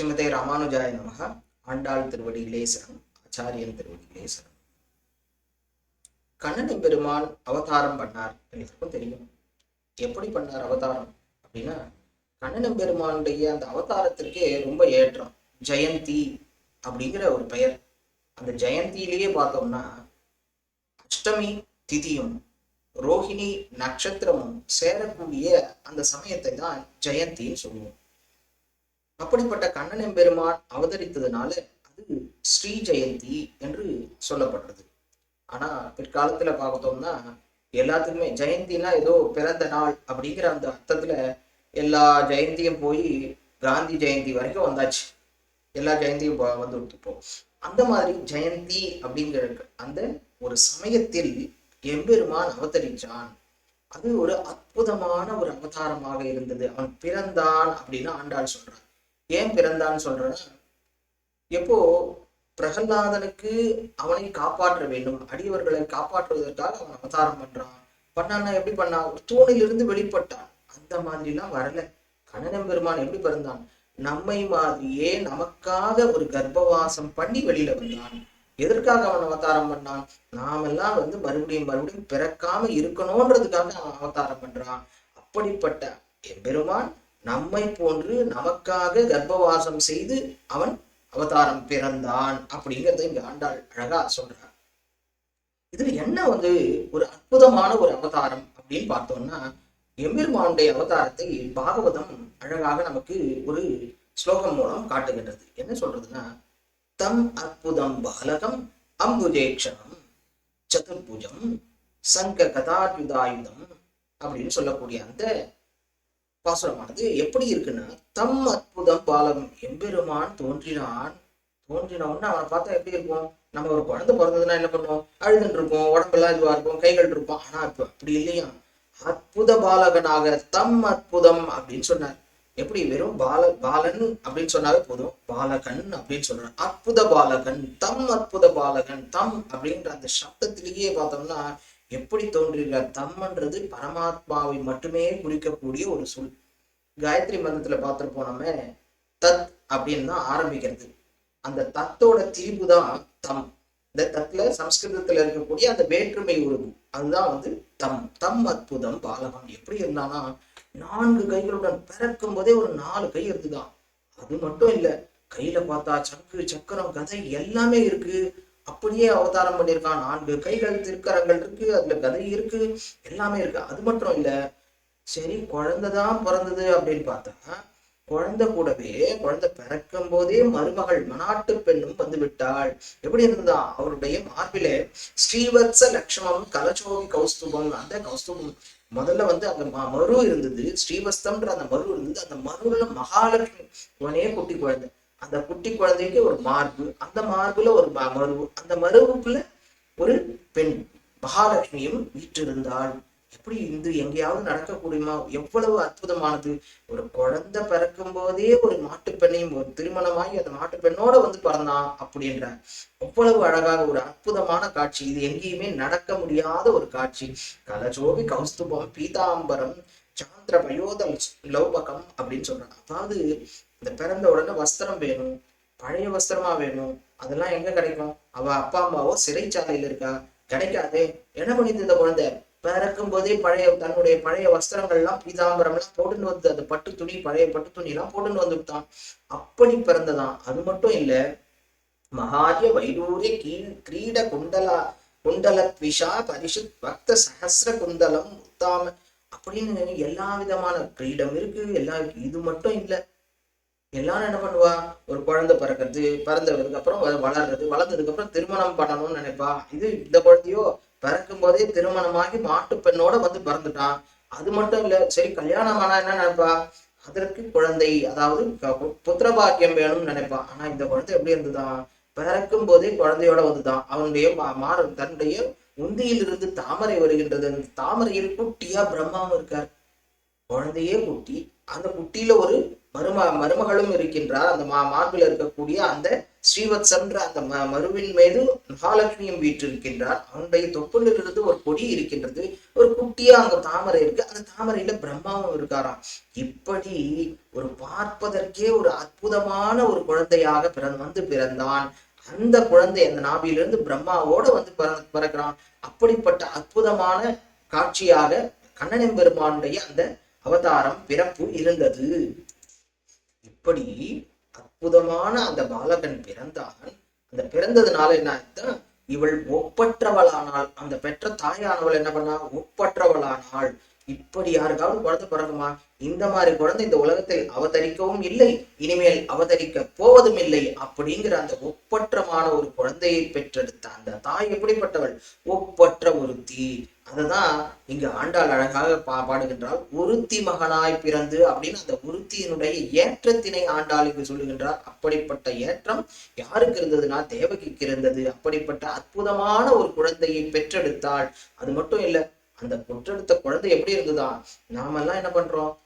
ஸ்ரீமதே ராமானுஜாய நமக. ஆண்டாள் திருவடி சரணம் ஆச்சாரியன் திருவடி சரணம் கண்ணனை பெருமான் அவதாரம் பண்ணார். எல்லாருக்கும் தெரியும். எப்படி பண்ணார் அவதாரம்? அப்படின்னா கண்ணன் பெருமானுடைய அந்த அவதாரத்திற்கே ரொம்ப ஏற்றம். ஜெயந்தி அப்படிங்கிற ஒரு பெயர். அந்த ஜெயந்தியிலேயே பார்த்தோம்னா அஷ்டமி திதியும் ரோஹிணி நட்சத்திரமும் சேரக்கூடிய அந்த சமயத்தை தான் ஜெயந்தின்னு சொல்லுவோம். அப்படிப்பட்ட கண்ணன் எம்பெருமான் அவதரித்ததுனால அது ஸ்ரீ ஜெயந்தி என்று சொல்லப்படுறது ஆனா பிற்காலத்துல பார்த்தோம்னா எல்லாத்துக்குமே ஜெயந்தினா ஏதோ பிறந்த நாள் அப்படிங்கிற அந்த அர்த்தத்துல எல்லா ஜெயந்தியும் போய் காந்தி ஜெயந்தி வரைக்கும் வந்தாச்சு. எல்லா ஜெயந்தியும் வந்து கொடுத்துப்போம். அந்த மாதிரி ஜெயந்தி அப்படிங்கிற அந்த ஒரு சமயத்தில் எம்பெருமான் அவதரிச்சான். அது ஒரு அற்புதமான ஒரு அவதாரமாக இருந்தது. அவன் பிறந்தான் அப்படின்னு ஆண்டாள் சொல்றான் ஏன் பிறந்தான்னு சொல்றேன். எப்போ பிரகல்லாதனுக்கு அவனை காப்பாற்ற வேண்டும் அடியவர்களை காப்பாற்றுவதற்காக அவன் அவதாரம் பண்றான். பண்ணான்னா எப்படி பண்ணான்? ஒரு தூணிலிருந்து வெளிப்பட்டான். அந்த மாதிரிலாம் வரல. கண்ணனம் பெருமான் எப்படி பிறந்தான்? நம்மை மாதிரியே நமக்காக ஒரு கர்ப்பவாசம் பண்ணி வெளியில வந்தான். எதற்காக அவன் அவதாரம் பண்ணான்? நாமெல்லாம் வந்து மறுபடியும் மறுபடியும் பிறக்காம இருக்கணும்ன்றதுக்காக அவன் அவதாரம் பண்றான். அப்படிப்பட்ட எம்பெருமான் நம்மை போன்று நமக்காக கர்ப்பவாசம் செய்து அவன் அவதாரம் பிறந்தான் அப்படிங்கிறத இங்க ஆண்டாள் அழகா சொல்றார் இதுல என்ன வந்து ஒரு அற்புதமான ஒரு அவதாரம் அப்படின்னு பார்த்தோம்னா எம்பெருமானுடைய அவதாரத்தை பாகவதம் அழகாக நமக்கு ஒரு ஸ்லோகம் மூலம் காட்டுகின்றது. என்ன சொல்றதுன்னா தம் அற்புதம் பாலகம் அம்புஜேக்ஷணம் சதுர்புஜம் சங்க கதாயுதாயுதம் அப்படின்னு சொல்லக்கூடிய அந்த பாசுரமானது எப்படி இருக்குன்னா தம் அற்புதம் பாலகம் எம்பெருமான் தோன்றினான். தோன்றினவொன்னு அவனை பார்த்தா எப்படி இருக்கும்? நம்ம ஒரு குழந்தை பிறந்ததுன்னா என்ன பண்ணுவோம்? அழுதுன்னு இருப்போம் உடம்பெல்லாம் இதுவா இருக்கும் கைகள் இருக்கும் ஆனா இப்ப அப்படி இல்லையா? அற்புத பாலகனாக தம் அற்புதம் அப்படின்னு சொன்னார். எப்படி? வெறும் பால பாலன் அப்படின்னு சொன்னாலே போதும். பாலகன் அப்படின்னு சொல்றார். அற்புத பாலகன் தம் அற்புத பாலகன் தம் அப்படின்ற அந்த சப்தத்திலேயே பார்த்தோம்னா எப்படி தோன்றுகிறார் தம்மன்றது பரமாத்மாவை மட்டுமே குறிக்கக்கூடிய ஒரு சொல். காயத்ரி மந்திரத்துல பார்த்துருப்போம் நம்ம தத் அப்படின்னு தான் ஆரம்பிக்கிறது. அந்த தத்தோட திரிபு தான் தம். இந்த தத்துல சம்ஸ்கிருதத்துல இருக்கக்கூடிய அந்த வேற்றுமை உருவு அதுதான் வந்து தம். தம் அற்புதம் பாலகம் எப்படி இருந்தானா நான்கு கைகளுடன் பிறக்கும் போதே ஒரு நாலு கை இருந்துதான் அது மட்டும் இல்ல கையில பார்த்தா சங்கு சக்கரம் கதை எல்லாமே இருக்கு. அப்படியே அவதாரம் பண்ணியிருக்கான். நான்கு கைகள் திருக்கரங்கள் இருக்கு அதுல கதை இருக்கு எல்லாமே இருக்கு. அது மட்டும் இல்ல சரி குழந்தைதான் பிறந்தது அப்படின்னு பார்த்தா குழந்தை கூடவே குழந்தை பிறக்கும் போதே மருமகள் மனாட்டு பெண்ணும் வந்து விட்டாள். எப்படி இருந்தா அவருடைய மார்பிலே ஸ்ரீவத்ச லட்சணம் கலச்சோகி கௌஸ்துபம் அந்த கௌஸ்துபம் முதல்ல வந்து அந்த ம- மரு இருந்தது. ஸ்ரீவஸ்தம்ன்ற அந்த மரு இருந்தது. அந்த மருவுல மகாலட்சுமி இவனே குட்டி குழந்தை. அந்த குட்டி குழந்தைக்கு ஒரு மார்பு அந்த மார்புல ஒரு ம- அந்த மருவுக்குள்ள ஒரு பெண் மகாலட்சுமியும் வீற்றிருந்தாள். எப்படி இந்த எங்கேயாவது நடக்கக்கூடியமா எவ்வளவு அற்புதமானது. ஒரு குழந்தை பிறக்கும் போதே ஒரு மாட்டுப் பெண்ணையும் ஒரு திருமணமாகி அந்த மாட்டுப் பெண்ணோட வந்து பிறந்தான் அப்படின்ற அவ்வளவு அழகாக ஒரு அற்புதமான காட்சி. இது எங்கேயுமே நடக்க முடியாத ஒரு காட்சி. கலஜோபி கௌஸ்துபம் பீதாம்பரம் சாந்திர பயோதம் லௌபகம் அப்படின்னு சொல்றாங்க. அதாவது இந்த பிறந்த உடனே வஸ்திரம் வேணும் பழைய வஸ்திரமா வேணும் அதெல்லாம் எங்க கிடைக்கும்? அவ அப்பா அம்மாவோ சிறைச்சாலையில இருக்கா? கிடைக்காதே. என்ன பண்ணிது இந்த குழந்தை? பிறக்கும் போதே பழைய தன்னுடைய பழைய வஸ்திரங்கள் எல்லாம் பீதாம்பரம் போட்டுன்னு வந்து அந்த பட்டு துணி பழைய பட்டு துணி எல்லாம் போட்டுன்னு வந்துவிட்டான் அப்படி பிறந்ததான். அது மட்டும் இல்ல மகாரிய வைடூரிய கீழ் கிரீட குண்டலா குண்டலத்விஷா பரிசுத் பக்த சஹஸ்ர குந்தலம் முத்தாம அப்படின்னு எல்லா விதமான கிரீடம் இருக்கு. எல்லா இது மட்டும் இல்லை எல்லாரும் என்ன பண்ணுவா? ஒரு குழந்தை பிறக்கிறது பிறந்ததுக்கு அப்புறம் வ- வளர்றது வளர்ந்ததுக்கு அப்புறம் திருமணம் பண்ணணும்னு நினைப்பா. இது இந்த குழந்தையோ பிறக்கும் போதே திருமணமாகி மாட்டு பெண்ணோட வந்து பிறந்துட்டான் அது மட்டும் இல்ல சரி கல்யாணம் ஆனா என்ன நினைப்பா? அதற்கு குழந்தை அதாவது க- புத்திர பாக்கியம் வேணும்னு நினைப்பா. ஆனா இந்த குழந்தை எப்படி இருந்துதான் பிறக்கும் போதே குழந்தையோட வந்துதான். அவனுடைய மா- மாற தன்னுடைய உந்தியிலிருந்து தாமரை வருகின்றது. அந்த தாமரையில் குட்டியா பிரம்மாவும் இருக்கார். குழந்தையே குட்டி. அந்த குட்டியில ஒரு மரும மருமகளும் இருக்கின்றார். அந்த மா மார்பில் இருக்கக்கூடிய அந்த ஸ்ரீவத்சன்ற அந்த ம மருவின் மீது மகாலட்சுமியும் வீற்றிருக்கின்றார். அவனுடைய தொப்புலிருந்து ஒரு கொடி இருக்கின்றது. ஒரு குட்டியா அங்க தாமரை இருக்கு. அந்த தாமரையில பிரம்மாவும் இருக்காராம். இப்படி ஒரு பார்ப்பதற்கே ஒரு அற்புதமான ஒரு குழந்தையாக பிறந்து வந்து பிறந்தான். அந்த குழந்தை அந்த நாபியிலிருந்து பிரம்மாவோட வந்து பிற பிறக்கிறான். அப்படிப்பட்ட அற்புதமான காட்சியாக கண்ணனின் பெருமானுடைய அந்த அவதாரம் பிறப்பு இருந்தது. இப்படி அற்புதமான அந்த பாலகன் பிறந்தான். அந்த பிறந்ததுனால என்ன ஆயிடுச்சுன்னா, இவள் ஒப்பற்றவளானாள். அந்த பெற்ற தாயானவள் என்ன பண்ணா? ஒப்பற்றவளானாள். இப்படி யாருக்காவது குழந்தை பிறகுமா இந்த மாதிரி குழந்தை இந்த உலகத்தில் அவதரிக்கவும் இல்லை. இனிமேல் அவதரிக்க போவதும் இல்லை. அப்படிங்கிற அந்த ஒப்பற்றமான ஒரு குழந்தையை பெற்றெடுத்த அந்த தாய் எப்படிப்பட்டவள்? ஒப்பற்ற ஒருத்தி அததான் இங்க ஆண்டாள் அழகாக பா பாடுகின்றாள். ஒருத்தி மகனாய் பிறந்து அப்படின்னு அந்த ஒருத்தியினுடைய ஏற்றத்தினை ஆண்டாள் இங்கு சொல்லுகின்றார். அப்படிப்பட்ட ஏற்றம் யாருக்கு இருந்ததுன்னா? தேவகிக்கு இருந்தது. அப்படிப்பட்ட அற்புதமான ஒரு குழந்தையை பெற்றெடுத்தாள். அது மட்டும் இல்லை அந்த பெற்றெடுத்த குழந்தை எப்படி இருந்ததா நாமெல்லாம் என்ன பண்றோம்?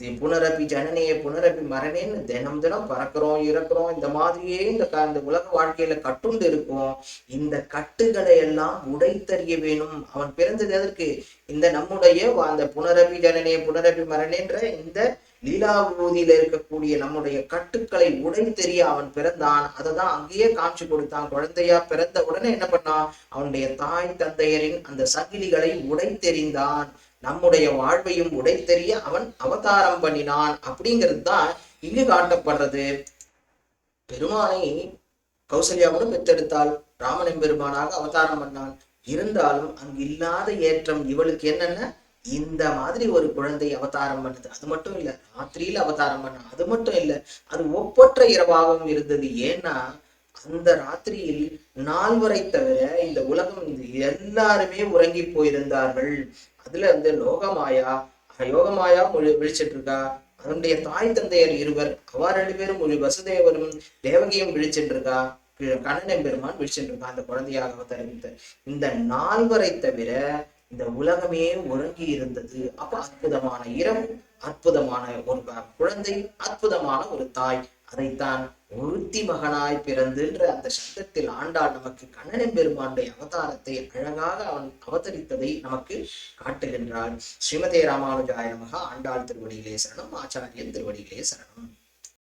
தி- புனரபி ஜனனியை புனரபி மரணேன்னு தினம் தினம் பறக்கிறோம் இறக்குறோம். இந்த மாதிரியே இந்த இந்த உலக வாழ்க்கையில கட்டுண்டு இருக்கும். இந்த கட்டுகளை எல்லாம் உடைத்தறிய வேணும். அவன் பிறந்தது எதற்கு? இந்த நம்முடைய அந்த புனரபி ஜனனியை புனரபி மரணேன்ற இந்த லீலாபூதியில இருக்கக்கூடிய நம்முடைய கட்டுக்களை உடைத்தெறிய அவன் பிறந்தான். அதை தான் அங்கேயே காட்சி கொடுத்தான். குழந்தையா பிறந்த உடனே என்ன பண்ணான்? அவனுடைய தாய் தந்தையரின் அந்த சங்கிலிகளை உடைத்தெறிந்தான் நம்முடைய வாழ்வையும் உடை தெரிய அவன் அவதாரம் பண்ணினான். அப்படிங்கிறது தான் இங்கு காட்டப்படுறது. பெருமானை கௌசல்யாவோடு பெற்றெடுத்தாள். ராமனின் பெருமானாக அவதாரம் பண்ணான். இருந்தாலும் அங்கு இல்லாத ஏற்றம் இவளுக்கு என்னென்ன? இந்த மாதிரி ஒரு குழந்தை அவதாரம் பண்ணுது. அது மட்டும் இல்ல ராத்திரியில அவதாரம் பண்ண அது மட்டும் இல்ல அது ஒப்பற்ற இரவாகவும் இருந்தது. ஏன்னா அந்த ராத்திரியில் நால்வரை தவிர இந்த உலகம் எல்லாருமே உறங்கி போயிருந்தார்கள். அதுல வந்து லோகமாயா யோகமாயா மொழி விழிச்சிட்டு இருக்கா அதனுடைய தாய் தந்தையர் இருவர் அவ ரெண்டு பேரும் ஒரு வசுதேவரும் தேவகியும் விழிச்சிட்டு இருக்கா கண்ணன் பெருமான் விழிச்சிட்டு இருக்கா அந்த குழந்தையாக அவதரித்த இந்த நால்வரை தவிர இந்த உலகமே உறங்கி இருந்தது. அப்ப அற்புதமான இரவு அற்புதமான ஒரு குழந்தை அற்புதமான ஒரு தாய். அதைத்தான் ஒருத்தி மகனாய் பிறந்துன்ற அந்த சப்தத்தில் ஆண்டாள் நமக்கு கண்ணனின் பெருமானுடைய அவதாரத்தை அழகாக அவன் அவதரித்ததை நமக்கு காட்டுகின்றாள். ஸ்ரீமதே ராமானுஜாயமாக ஆண்டாள் திருவடிகளே சரணம் ஆச்சாரியன் திருவடிகளே சரணம்.